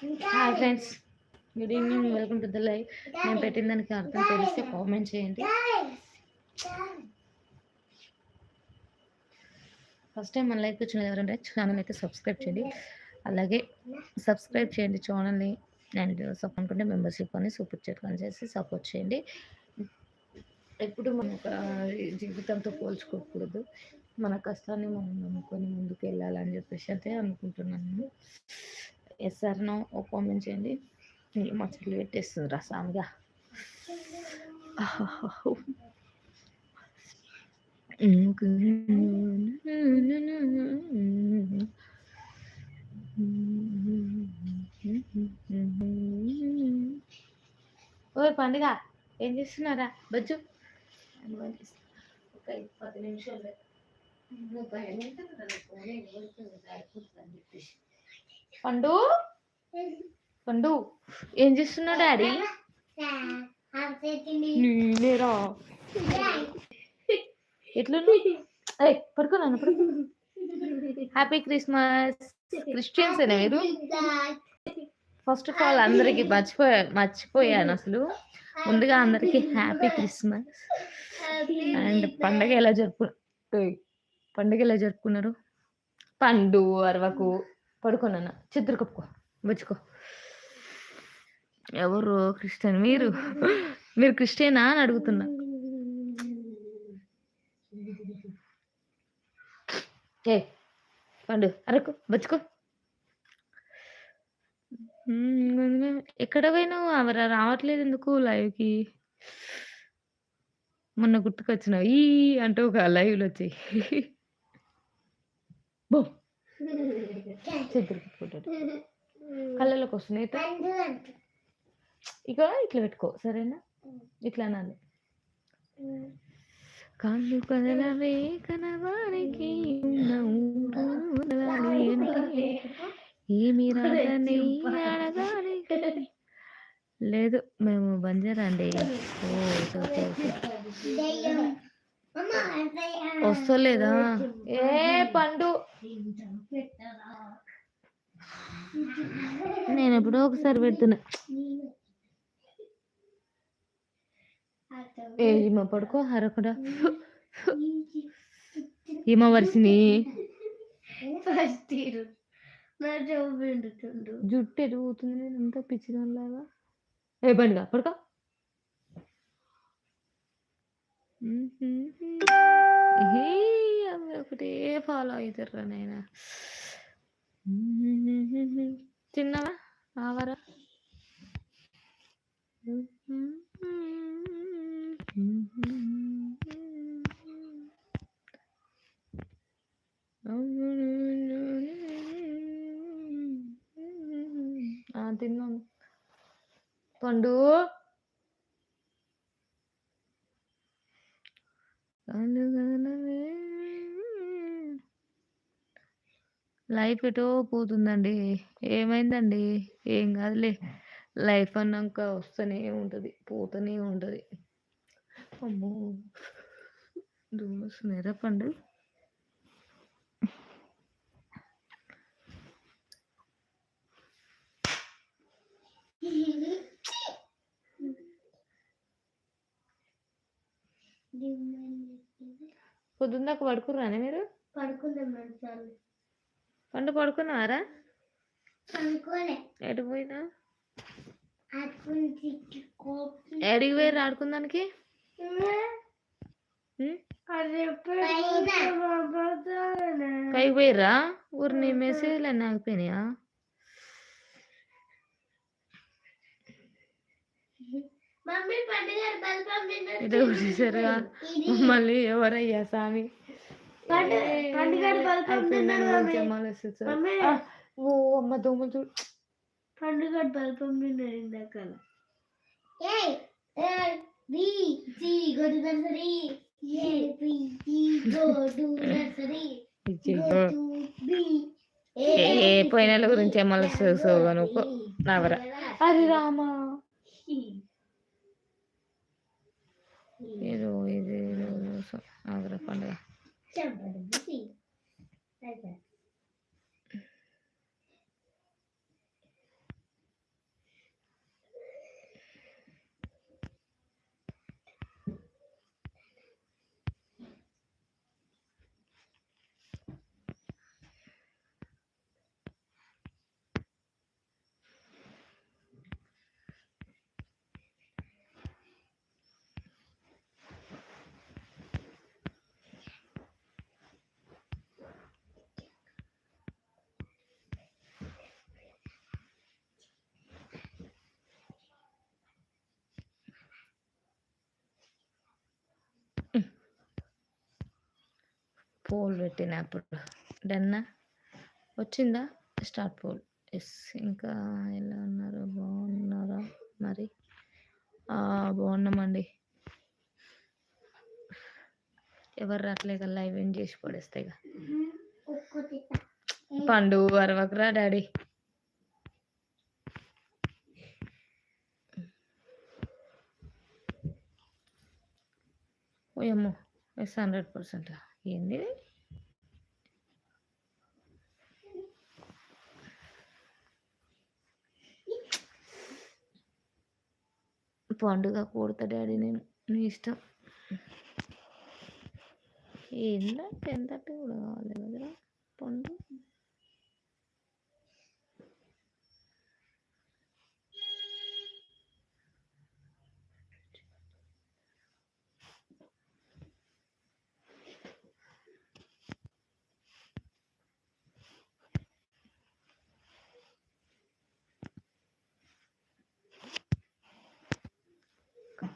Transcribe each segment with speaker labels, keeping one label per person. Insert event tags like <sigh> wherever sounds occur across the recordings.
Speaker 1: Hi friends good evening welcome to the live నేను పెట్టిన దానికి అర్థం తెలిస్తే కామెంట్ చేయండి. ఫస్ట్ టైం మన లైఫ్ వచ్చిన ఎవరంటే ఛానల్ అయితే సబ్స్క్రైబ్ చేయండి. అలాగే సబ్స్క్రైబ్ చేయండి ఛానల్ని అండ్ సపోర్ట్ అనుకుంటే మెంబర్షిప్ అని సూపర్ చెట్ కానీ చేసి సపోర్ట్ చేయండి. ఎప్పుడు మన ఒక జీవితంతో పోల్చుకోకూడదు. మన కష్టాన్ని మనం నమ్ముకొని ముందుకు వెళ్ళాలని చెప్పేసి అయితే అనుకుంటున్నాను. ఎస్ సార్ నో ఓ కామెంట్ చేయండి మా చెల్లి పెట్టేస్తుంది రా సామిగా. ఓ పండుగ ఏం చేస్తున్నారా? బజ్జు. ఒక పది నిమిషాలు. పండు? పండు ఏం చేస్తున్నావు డాడీ? నేరా ఎట్లా పడుకున్నాను పడుకో. హ్యాపీ క్రిస్మస్ క్రిస్టియన్స్ అయినా మీరు? ఫస్ట్ ఆఫ్ ఆల్ అందరికి మర్చిపోయా మర్చిపోయాను అసలు. ముందుగా అందరికి హ్యాపీ క్రిస్మస్ అండ్ పండగ ఎలా జరుపు పండుగ ఎలా జరుపుకున్నారు? పండు అరవకు. పడుకున్నాను. చిత్ర కప్పుకో బుచ్చుకో. ఎవరు క్రిస్టియన్? మీరు? మీరు క్రిస్టియనా అని అడుగుతున్నా. ఏ పండు అరకు బచ్చుకో. ఎక్కడ పోయినావు? అవరా రావట్లేదు ఎందుకు లైవ్కి? మొన్న గుర్తుకొచ్చినావు. ఈ అంటూ ఒక లైవ్లో వచ్చాయి. <laughs> చెద్దరు <laughs> కళ్ళలోకి వస్తున్నాయి. ఇక ఇట్లా పెట్టుకో సరేనా? ఇట్లా అనాలి. కాళ్ళు కదలవే కనవానికి ఏమి రాదని అడగాలి. లేదు మేము బంజారా అండి ఓ. వస్తలేదా? ఏ పండు. నేను ఎప్పుడో ఒకసారి పెడుతున్నా. ఏ ఈమె పడుకో హరకుడా. ఈమె వరిసిని. జుట్టు ఎరుగుతుంది నేను ఎంత పిచ్చిదానిలాగా. ఏ బండిగా పడుకో ఏ అవి ఒకటే ఫాలో అవుతారా నేను తిన్నావా ఆవరా ఆ, తిన్నాను. పండు. లైఫ్ ఎటో పోతుందండి. ఏమైందండి? ఏం కాదులే. లైఫ్ అన్నాక వస్తూనే ఉంటుంది పోతూనే ఉంటుంది. అమ్మో! దూరం వస్తున్నారా పొద్దున్న దాకా పడుకుర్రానే మీరు? పండు పడుకున్నారా?
Speaker 2: పడుకోలే.
Speaker 1: ఎటు పోయినా? ఎడికి పోయి ఆడుకుందానికి? పైకి పోయిర్రా? ఊరిని మెసేజ్లు అన్నీ ఆగిపోయినాయా? ఇదే చూసారుగా. మళ్ళీ ఎవరయ్యా స్వామి ఆ, ఓ అమ్మ దోమలు చూడు
Speaker 2: పండుగ ఇందాక ఏయ్ ఏ
Speaker 1: పోయిన గురించి మళ్ళీ సోగా నువ్వు? నవరా. అరే రామా. ఏదో ఇది ఆగ్రహ పండుగ పోల్ పెట్టినప్పుడు డన్నా? వచ్చిందా? Start poll. ఎస్. ఇంకా ఎలా ఉన్నారు? బాగున్నారా? మరి? బాగున్నామండి. ఎవరు రావట్లేక లైవ్ ఏం చేసి
Speaker 2: పడేస్తాయిగా
Speaker 1: పండు అరవకరా డాడీ. ఓయమ్మో ఎస్ హండ్రెడ్ పర్సెంట్? ఏంది ఇది? పండుగ కొడతా డాడీ నేను నీ ఇష్టం ఏంటంటే ఎంత కూడా కావాలి కదా పండు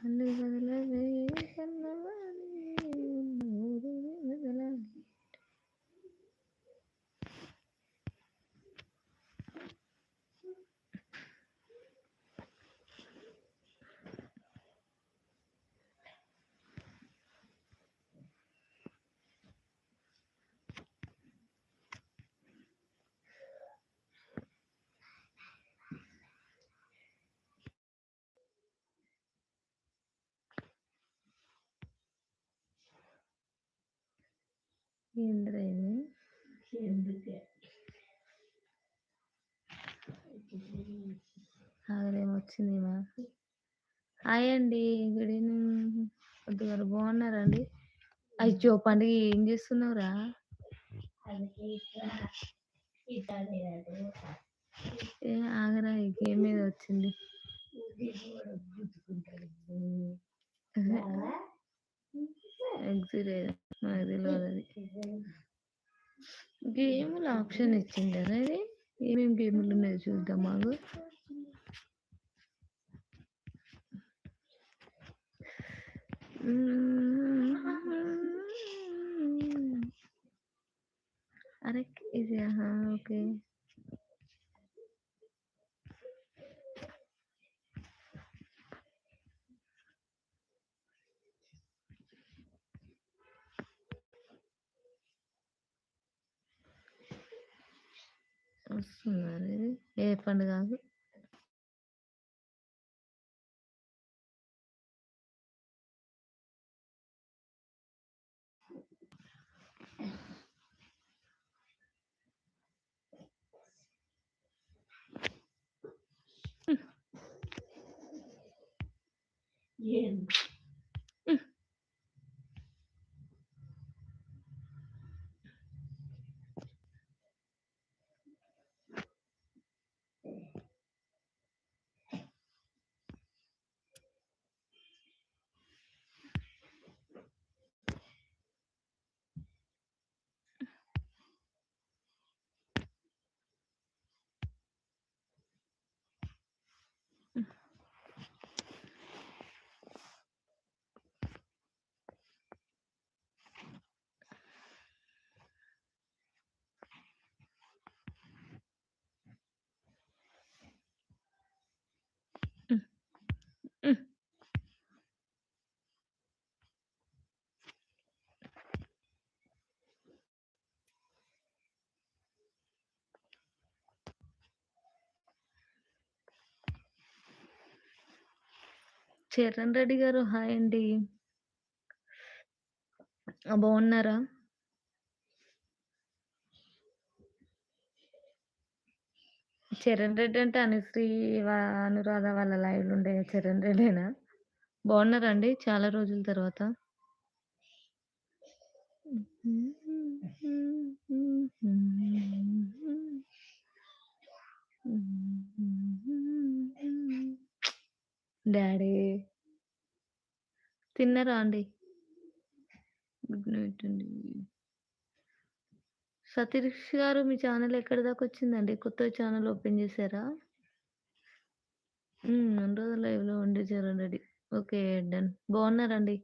Speaker 1: కళ్ళు కదలవే ఏందిరా ఇది? ఆగలేమొచ్చింది మా. హాయ్ అండి గుడ్ ఈవినింగ్. కొద్దిగారు బాగున్నారండి? అయ్యో పండుగ ఏం చేస్తున్నావురా? ఏ ఆగరా గేమ్ మీద వచ్చింది. ఎగ్జిట్ నాకు తెలియదు అది. గేములు ఆప్షన్ ఇచ్చిండారా ఇది? ఏమేమి గేములు ఉన్నాయో చూద్దాం మాకు అరే ఇది ఓకే. వస్తున్నారు ఇది ఏ పండుగ చరణ్ రెడ్డి గారు హాయ్ అండి. బాగున్నారా? చరణ్ రెడ్డి అంటే అనుశ్రీ అనురాధ వాళ్ళ లైవ్లు ఉండే చరణ్ రెడ్డేనా? బాగున్నారండి చాలా రోజుల తర్వాత. డాడీ. తిన్నారా అండి? గుడ్ నైట్ అండి. సతీష్ గారు మీ ఛానల్ ఎక్కడి దాకా వచ్చిందండి? కొత్త ఛానల్ ఓపెన్ చేశారా? రెండు రోజులు లైవ్లో ఉండి చరణ్ ఓకే డన్. బాగున్నారండి?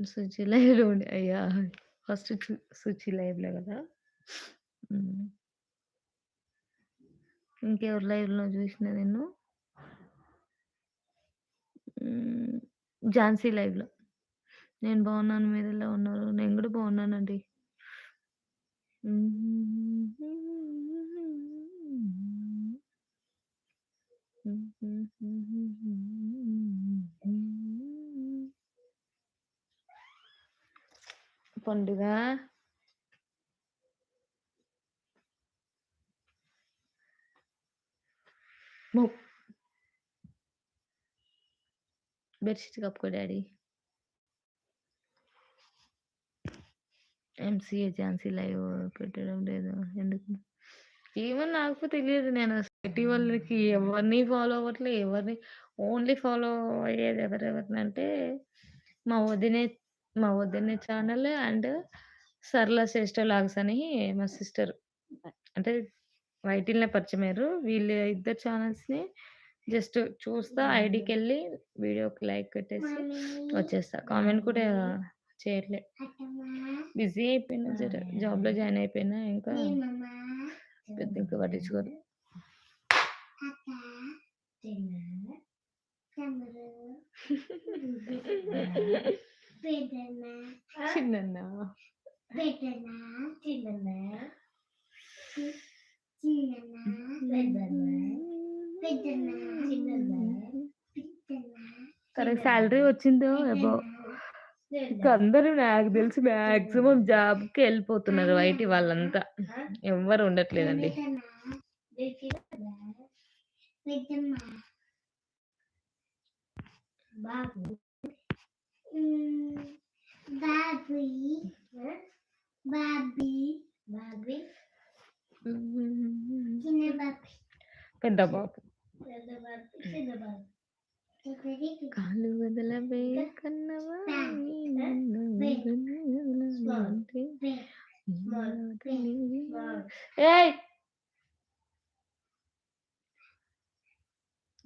Speaker 1: సుచి లైవ్‌లో ఉండే అయ్యా! ఫస్ట్ సుచి లైవ్‌లో కదా ఇంకెవరు లైవ్‌లో చూసిన నేను? ఝాన్సీ లైవ్‌లో. నేను బాగున్నాను. మీరెలా ఉన్నారు? నేను కూడా బాగున్నానండి. పండుగ బెడ్‌షీట్ కప్పుకో డాడీ. ఎంసీఏ ఝాన్సీ లైవ్ పెట్టడం లేదు. ఎందుకు? ఏమో నాకు తెలియదు. నేను ఇటీవలకి ఎవరిని ఫాలో అవ్వట్లే. ఎవరిని ఓన్లీ ఫాలో అయ్యేది ఎవరెవరినంటే మా వదినే మా వదినే ఛానల్ అండ్ సరళ శ్రేష్ఠ వ్లాగ్స్ అని మా సిస్టర్. అంటే వైటిల్‌నే పరిచయమయ్యారు. వీళ్ళ ఇద్దరు ఛానల్స్‌ని జస్ట్ చూస్తా ఐడీకెళ్ళి వీడియోకి లైక్ కొట్టేసి వచ్చేస్తా. కామెంట్ కూడా చేయట్లే. బిజీ అయిపోయినా జర జాబ్‌లో జాయిన్ అయిపోయినా ఇంకా పెద్ద ఇంకా పట్టించుకోరు. <laughs> చిన్నన్నా. తనకి సాలరీ వచ్చిందో అబ్బో! ఇంక అందరూ నాకు తెలిసి మాక్సిమం జాబ్‌కి ఎళ్ళిపోతున్నారు ఐటీ వాళ్ళంతా. ఎవ్వరు ఉండట్లేదండి.
Speaker 2: బాబు. బాబీ బాబీ బాబీ చిన్న బాబీ
Speaker 1: పెద్ద బాబు.
Speaker 2: పెద్ద బాబీ చిన్న బాబీ
Speaker 1: కాలు వదలవే ఏయ్!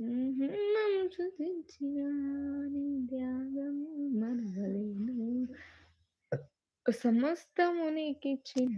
Speaker 1: నన్ను స్తుతించిన నీ త్యాగం మరువలేను. <laughs> సమస్తము నీకిచ్చిన